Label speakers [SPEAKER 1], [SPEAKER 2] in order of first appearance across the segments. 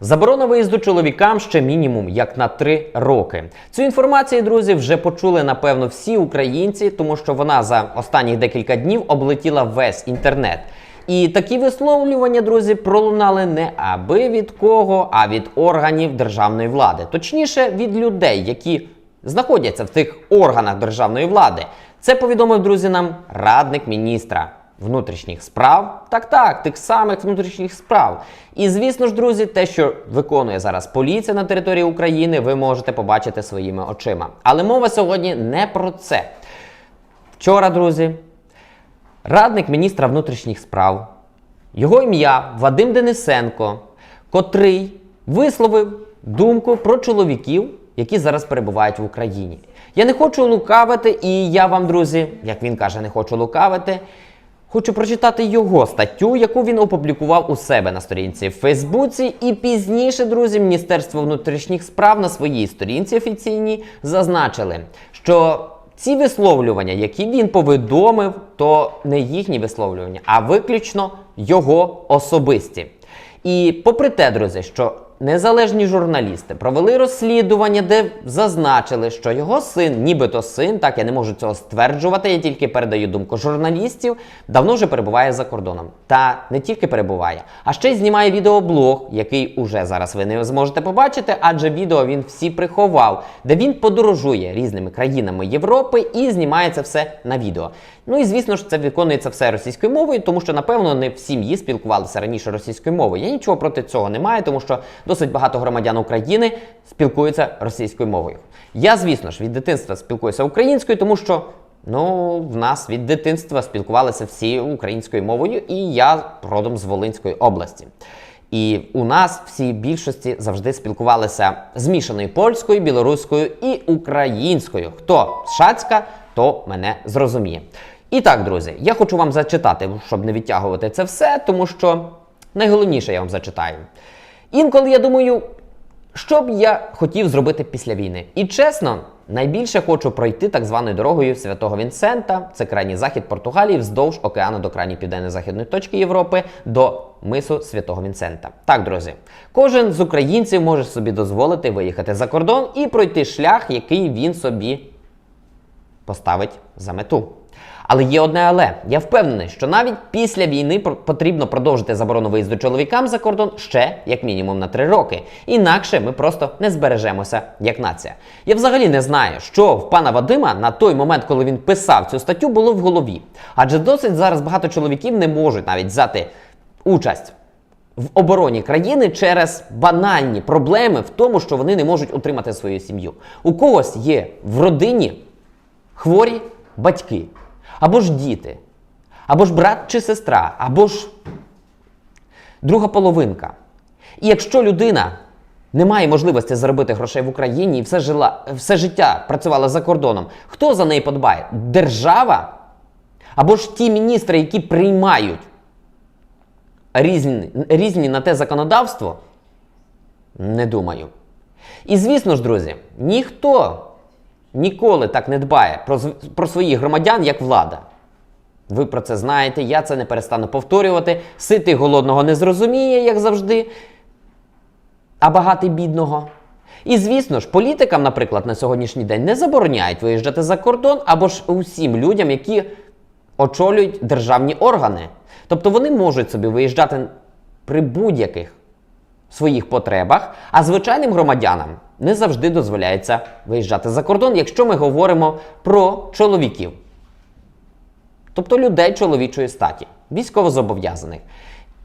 [SPEAKER 1] Заборона виїзду чоловікам ще мінімум як на три роки. Цю інформацію, друзі, вже почули напевно всі українці, тому що вона за останні декілька днів облетіла весь інтернет. І такі висловлювання, друзі, пролунали не аби від кого, а від органів державної влади, точніше від людей, які знаходяться в тих органах державної влади. Це повідомив друзі нам радник міністра внутрішніх справ. Так, так, тих самих внутрішніх справ. І звісно ж, друзі, те, що виконує зараз поліція на території України, ви можете побачити своїми очима. Але мова сьогодні не про це. Вчора, друзі, радник міністра внутрішніх справ, його ім'я Вадим Денисенко, котрий висловив думку про чоловіків, які зараз перебувають в Україні. Я не хочу лукавити, і я вам, друзі, як він каже, не хочу лукавити. Хочу прочитати його статтю, яку він опублікував у себе на сторінці в Фейсбуці. І пізніше, друзі, Міністерство внутрішніх справ на своїй сторінці офіційній зазначили, що ці висловлювання, які він повідомив, то не їхні висловлювання, а виключно його особисті. І попри те, друзі, що незалежні журналісти провели розслідування, де зазначили, що його син, нібито син, так я не можу цього стверджувати, я тільки передаю думку журналістів, давно вже перебуває за кордоном. Та не тільки перебуває, а ще й знімає відеоблог, який уже зараз ви не зможете побачити, адже відео він всі приховав, де він подорожує різними країнами Європи і знімає це все на відео. Ну і звісно ж, це виконується все російською мовою, тому що, напевно, не в сім'ї спілкувалися раніше російською мовою. Я нічого проти цього не маю, тому що досить багато громадян України спілкуються російською мовою. Я, звісно ж, від дитинства спілкуюся українською, тому що ну, в нас від дитинства спілкувалися всі українською мовою, і я родом з Волинської області. І у нас всі більшості завжди спілкувалися змішаною польською, білоруською і українською. Хто з Шацька, то мене зрозуміє. І так, друзі, я хочу вам зачитати, щоб не відтягувати це все, тому що найголовніше я вам зачитаю. Інколи я думаю, що б я хотів зробити після війни. І чесно, найбільше хочу пройти так званою дорогою Святого Вінсента, це крайній захід Португалії, вздовж океану до крайньої південно-західної точки Європи до мису Святого Вінсента. Так, друзі, кожен з українців може собі дозволити виїхати за кордон і пройти шлях, який він собі поставить за мету. Але є одне але. Я впевнений, що навіть після війни потрібно продовжити заборону виїзду чоловікам за кордон ще як мінімум на три роки. Інакше ми просто не збережемося як нація. Я взагалі не знаю, що в пана Вадима на той момент, коли він писав цю статтю, було в голові. Адже досить зараз багато чоловіків не можуть навіть взяти участь в обороні країни через банальні проблеми в тому, що вони не можуть утримати свою сім'ю. У когось є в родині хворі батьки, або ж діти, або ж брат чи сестра, або ж друга половинка. І якщо людина не має можливості заробити грошей в Україні і все, жила, все життя працювала за кордоном, хто за неї подбає? Держава? Або ж ті міністри, які приймають різні, різні на те законодавство? Не думаю. І звісно ж, друзі, ніхто ніколи так не дбає про, про своїх громадян, як влада. Ви про це знаєте, я це не перестану повторювати. Ситий голодного не зрозуміє, як завжди, а багатий бідного. І звісно ж, політикам, наприклад, на сьогоднішній день не забороняють виїжджати за кордон або ж усім людям, які очолюють державні органи. Тобто вони можуть собі виїжджати при будь-яких своїх потребах, а звичайним громадянам не завжди дозволяється виїжджати за кордон, якщо ми говоримо про чоловіків. Тобто людей чоловічої статі, військовозобов'язаних.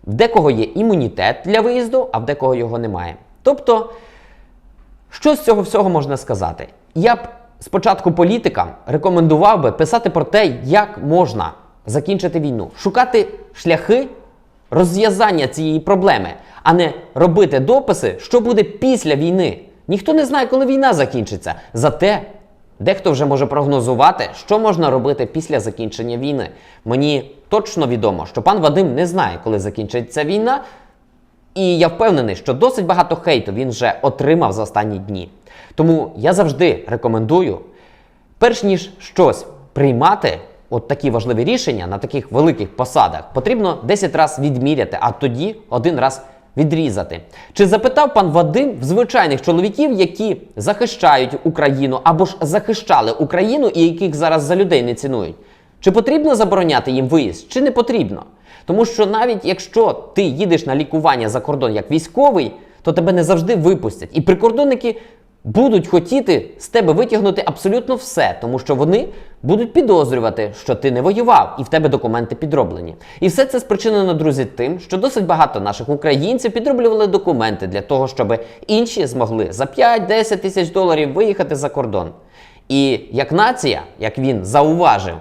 [SPEAKER 1] В декого є імунітет для виїзду, а в декого його немає. Тобто, що з цього всього можна сказати? Я б спочатку політикам рекомендував би писати про те, як можна закінчити війну, шукати шляхи розв'язання цієї проблеми, а не робити дописи, що буде після війни. Ніхто не знає, коли війна закінчиться. Зате дехто вже може прогнозувати, що можна робити після закінчення війни. Мені точно відомо, що пан Вадим не знає, коли закінчиться війна, і я впевнений, що досить багато хейту він вже отримав за останні дні. Тому я завжди рекомендую, перш ніж щось приймати, от такі важливі рішення на таких великих посадах, потрібно 10 разів відміряти, а тоді один раз відрізати. Чи запитав пан Вадим в звичайних чоловіків, які захищають Україну або ж захищали Україну і яких зараз за людей не цінують? Чи потрібно забороняти їм виїзд, чи не потрібно? Тому що навіть якщо ти їдеш на лікування за кордон як військовий, то тебе не завжди випустять. І прикордонники будуть хотіти з тебе витягнути абсолютно все, тому що вони будуть підозрювати, що ти не воював і в тебе документи підроблені. І все це спричинено, друзі, тим, що досить багато наших українців підроблювали документи для того, щоб інші змогли за 5-10 тисяч доларів виїхати за кордон. І як нація, як він зауважив,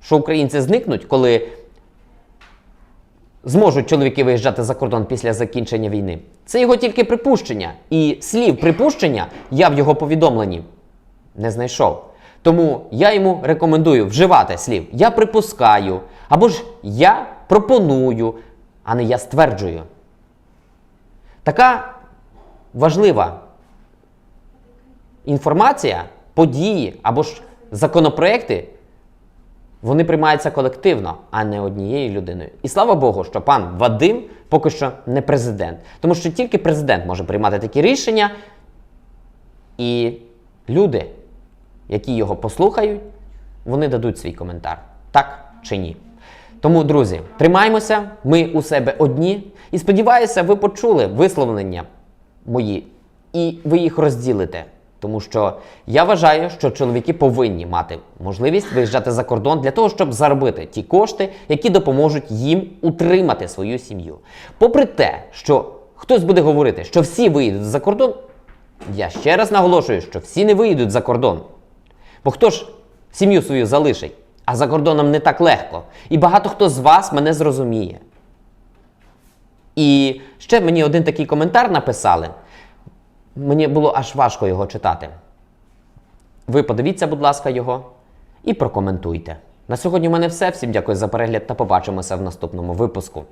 [SPEAKER 1] що українці зникнуть, коли зможуть чоловіки виїжджати за кордон після закінчення війни. Це його тільки припущення. І слів припущення я в його повідомленні не знайшов. Тому я йому рекомендую вживати слів я припускаю, або ж я пропоную, а не я стверджую. Така важлива інформація, події або ж законопроекти вони приймаються колективно, а не однією людиною. І слава Богу, що пан Вадим поки що не президент. Тому що тільки президент може приймати такі рішення, і люди, які його послухають, вони дадуть свій коментар. Так чи ні? Тому, друзі, тримаймося, ми у себе одні. І сподіваюся, ви почули висловлення мої, і ви їх розділите. Тому що я вважаю, що чоловіки повинні мати можливість виїжджати за кордон для того, щоб заробити ті кошти, які допоможуть їм утримати свою сім'ю. Попри те, що хтось буде говорити, що всі виїдуть за кордон, я ще раз наголошую, що всі не виїдуть за кордон. Бо хто ж сім'ю свою залишить? А за кордоном не так легко. І багато хто з вас мене зрозуміє. І ще мені один такий коментар написали. Мені було аж важко його читати. Ви подивіться, будь ласка, його і прокоментуйте. На сьогодні в мене все. Всім дякую за перегляд та побачимося в наступному випуску.